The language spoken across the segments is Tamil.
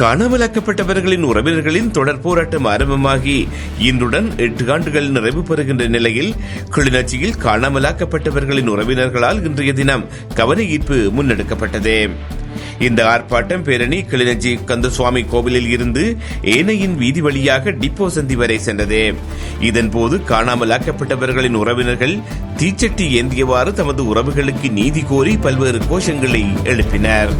காணாமலாக்கப்பட்டவர்களின் உறவினர்களின் தொடர் போராட்டம் ஆரம்பமாகி இன்றுடன் எட்டு ஆண்டுகள் நிறைவு பெறுகின்ற நிலையில் கிளிநொச்சியில் காணாமலாக்கப்பட்டவர்களின் உறவினர்களால் இன்றைய தினம் கவன ஈர்ப்பு முன்னெடுக்கப்பட்டது. இந்த ஆர்ப்பாட்டம் பேரணி கிளிநொச்சி கந்தசுவாமி கோவிலில் இருந்து ஏனையின் வீதி வழியாக டிப்போ சந்தி வரை சென்றது. இதன்போது காணாமலாக்கப்பட்டவர்களின் உறவினர்கள் தீச்சட்டி ஏந்தியவாறு தமது உறவுகளுக்கு நீதி கோரி பல்வேறு கோஷங்களை எழுப்பினர்.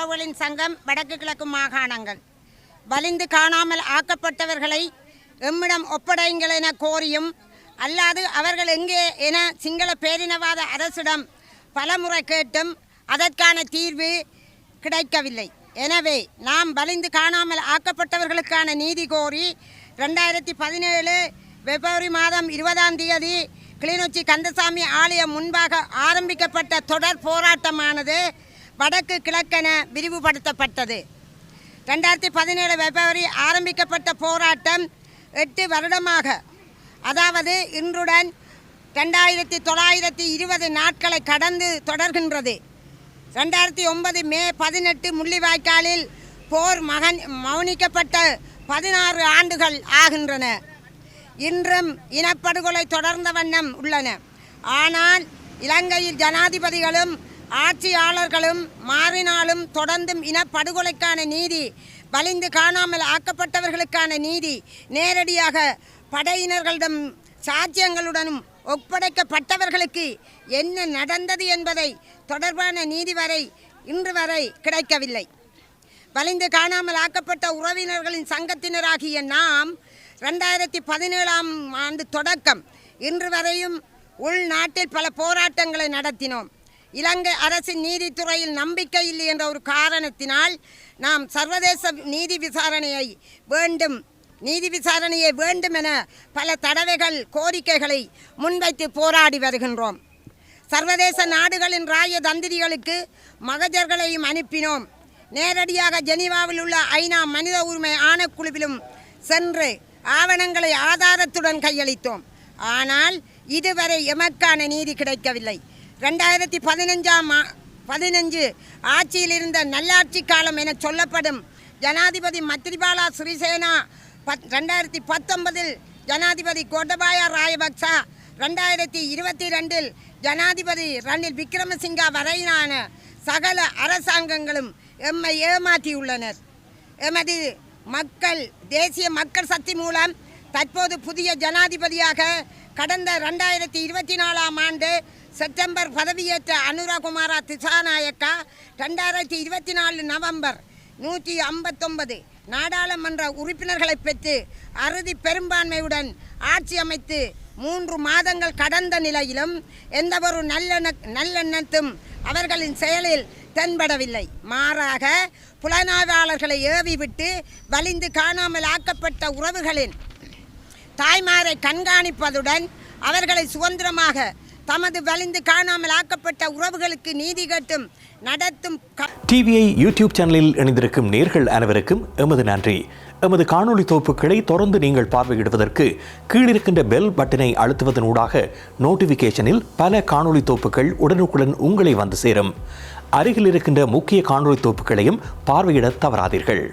உறவுகளின் சங்கம் வடக்கு கிழக்கு மாகாணங்கள். வலிந்து காணாமல் ஆக்கப்பட்டவர்களை எம்மிடம் ஒப்படைங்கள் என கோரியும் அல்லாது அவர்கள் எங்கே என சிங்கள பேரினவாத அரசிடம் பலமுறை கேட்டும் அதற்கான தீர்வு கிடைக்கவில்லை. எனவே நாம் வலிந்து காணாமல் ஆக்கப்பட்டவர்களுக்கான நீதி கோரி ரெண்டாயிரத்தி பதினேழு பிப்ரவரி மாதம் இருபதாம் தேதி கிளிநொச்சி கந்தசாமி ஆலயம் முன்பாக ஆரம்பிக்கப்பட்ட தொடர் போராட்டமானது வடக்கு கிழக்கென விரிவுபடுத்தப்பட்டது. ரெண்டாயிரத்தி பதினேழு பிப்ரவரி ஆரம்பிக்கப்பட்ட போராட்டம் எட்டு வருடமாக. அதாவது இன்றுடன் ரெண்டாயிரத்தி தொள்ளாயிரத்தி இருபது நாட்களை கடந்து தொடர்கின்றது. ரெண்டாயிரத்தி ஒன்பது மே பதினெட்டு முள்ளிவாய்க்காலில் போர் மகன் மௌனிக்கப்பட்ட பதினாறு ஆண்டுகள் ஆகின்றன. இன்றும் இனப்படுகொலை தொடர்ந்த வண்ணம் உள்ளன. ஆனால் இலங்கையில் ஜனாதிபதிகளும் ஆட்சியாளர்களும் மாறினாலும் தொடர்ந்தும் இனப்படுகொலைக்கான நீதி வலிந்து காணாமல் ஆக்கப்பட்டவர்களுக்கான நீதி நேரடியாக படையினர்களிடம் சாட்சியங்களுடனும் ஒப்படைக்கப்பட்டவர்களுக்கு என்ன நடந்தது என்பதை தொடர்பான நீதி வரை இன்று வரை கிடைக்கவில்லை. வலிந்து காணாமல் ஆக்கப்பட்ட உறவினர்களின் சங்கத்தினராகிய நாம் ரெண்டாயிரத்தி பதினேழாம் ஆண்டு தொடக்கம் இன்று வரையும் உள்நாட்டில் பல போராட்டங்களை நடத்தினோம். இலங்கை அரசின் நீதித்துறையில் நம்பிக்கை இல்லை என்ற ஒரு காரணத்தினால் நாம் சர்வதேச நீதி விசாரணையை வேண்டும். நீதி விசாரணையை வேண்டும் என பல தடவைகள் கோரிக்கைகளை முன்வைத்து போராடி வருகின்றோம். சர்வதேச நாடுகளின் ராய தந்திரிகளுக்கு மகஜர்களையும் அனுப்பினோம். நேரடியாக ஜெனீவாவில் உள்ள ஐநா மனித உரிமை ஆணைக்குழுவிலும் சென்று ஆவணங்களை ஆதாரத்துடன் கையளித்தோம். ஆனால் இதுவரை எமக்கான நீதி கிடைக்கவில்லை. ரெண்டாயிரத்தி பதினஞ்சாம் பதினஞ்சு ஆட்சியில் இருந்த நல்லாட்சி காலம் என சொல்லப்படும் ஜனாதிபதி மத்ரிபாலா சிறிசேனா பத் ரெண்டாயிரத்தி பத்தொன்பதில் ஜனாதிபதி கோட்டபாயா ராயபக்சா ரெண்டாயிரத்தி இருபத்தி ரெண்டில் ஜனாதிபதி ரணில் விக்ரமசிங்கா வரையிலான சகல அரசாங்கங்களும் எம்மை ஏமாற்றியுள்ளனர். எமது மக்கள் தேசிய மக்கள் சக்தி மூலம் தற்போது புதிய ஜனாதிபதியாக கடந்த ரெண்டாயிரத்தி இருபத்தி நாலாம் ஆண்டு செப்டம்பர் பதவியேற்ற அனுராகுமாரா திசாநாயக்கா ரெண்டாயிரத்தி இருபத்தி நாலு நவம்பர் நூற்றி ஐம்பத்தொன்பது நாடாளுமன்ற உறுப்பினர்களை பெற்று அறுதி பெரும்பான்மையுடன் ஆட்சி அமைத்து மூன்று மாதங்கள் கடந்த நிலையிலும் எந்தவொரு நல்லெண்ண நல்லெண்ணத்தும் அவர்களின் செயலில் தென்படவில்லை. மாறாக புலனாய்வாளர்களை ஏவிவிட்டு வலிந்து காணாமல் ஆக்கப்பட்ட உறவுகளின் தாய்மாரை கண்காணிப்பதுடன் அவர்களை சுதந்திரமாக தமது வலிந்து காணாமல் ஆக்கப்பட்ட உறவுகளுக்கு நீதி கட்டும் நடத்தும் டிவிஐ யூடியூப் சேனலில் இணைந்திருக்கும் நேர்கள் அனைவருக்கும் எமது நன்றி. எமது காணொலி தொகுப்புகளை தொடர்ந்து நீங்கள் பார்வையிடுவதற்கு கீழிருக்கின்ற பெல் பட்டனை அழுத்துவதனூடாக நோட்டிஃபிகேஷனில் பல காணொலி தொகுப்புகள் உடனுக்குடன் உங்களை வந்து சேரும். அருகில் இருக்கின்ற முக்கிய காணொலி தொகுப்புகளையும் பார்வையிட தவறாதீர்கள்.